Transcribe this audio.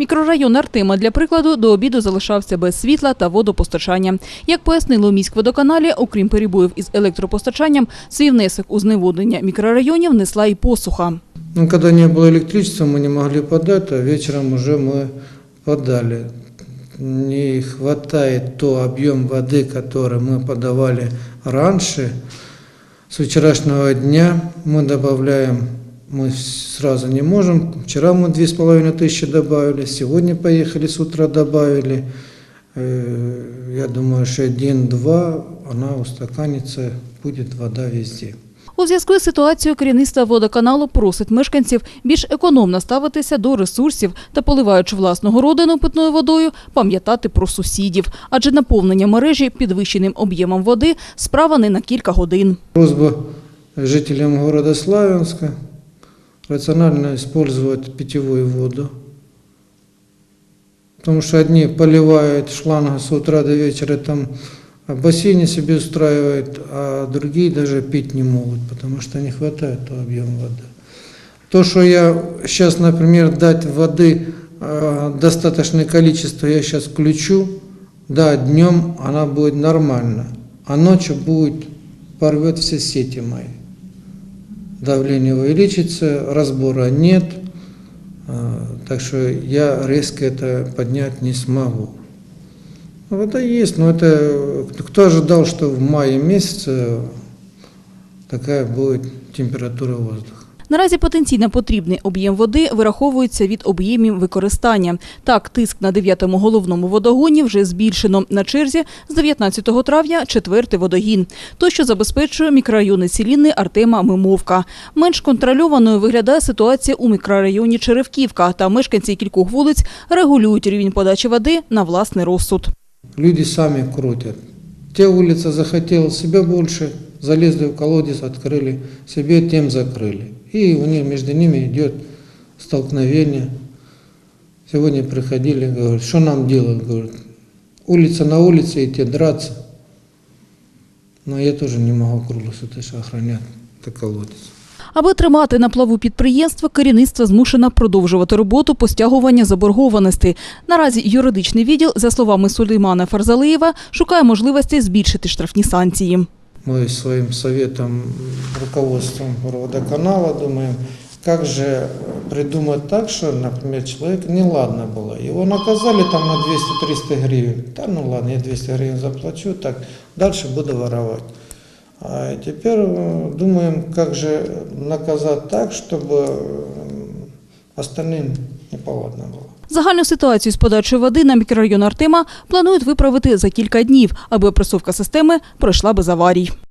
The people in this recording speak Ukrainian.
Мікрорайон Артема, для прикладу, до обіду залишався без світла та водопостачання. Як пояснили у міськводоканалі, окрім перебоїв із електропостачанням, свій внесок у зневоднення мікрорайонів несла і посуха. Ну, когда не было электричества, мы не могли подать, а вечером уже мы подали. Не хватает то объем воды, который мы подавали раньше. С вчерашнего дня мы добавляем, мы сразу не можем. Вчера мы две с половиной тысячи добавили, сегодня поехали с утра добавили. Э, Я думаю, что день-два она устаканится, будет вода везде. У зв'язку з ситуацією керівництво водоканалу просить мешканців більш економно ставитися до ресурсів та, поливаючи власну городину питною водою, пам'ятати про сусідів, адже наповнення мережі підвищеним об'ємом води справа не на кілька годин. Просьба жителям города Славянска рационально использовать питьевую воду. Потому что одни поливают шланга с утра до вечера, там бассейне себе устраивают, а другие даже пить не могут, потому что не хватает того объема воды. То, что я сейчас, например, дать воды э, достаточное количество, я сейчас включу, да, днем она будет нормально, а ночью будет порвет все сети мои. Давление увеличится, разбора нет, а, так что я резко это поднять не смогу. Вода есть, но это кто ожидал, что в мае месяце такая будет температура воздуха. Наразі потенційно потрібний об'єм води вираховується від об'ємів використання. Так, тиск на 9-му головному водогоні вже збільшено. На черзі з 19 травня четвертий водогін. То, що забезпечує мікрорайони Ціліни Артема Мимовка. Менш контрольованою виглядає ситуація у мікрорайоні Черевківка. Та мешканці кількох вулиць регулюють рівень подачі води на власний розсуд. Люди сами крутят. Те улица захотела себе больше, залезли в колодец, открыли, себе тем закрыли. И у них между ними идет столкновение. Сегодня приходили, говорят, что нам делать? Говорят, улица на улице идти, драться. Но я тоже не могу круглосуточно охранять это колодец. Аби тримати на плаву підприємство, керівництво змушено продовжувати роботу по стягуванню заборгованості. Наразі юридичний відділ, за словами Сулеймана Фарзалиєва, шукає можливості збільшити штрафні санкції. Мы своим советом, руководством водоканала думаем, как же придумать так, что, например, человек неладно было. Его наказали там на 200-300 гривен. Да ну ладно, я 200 гривен заплачу, так дальше буду воровать. А теперь э, думаем, как же наказать так, чтобы э, остальным неповадно было. Загальну ситуацію з подачою води на мікрорайон Артема планують виправити за кілька днів, аби опресовка системи пройшла без аварій.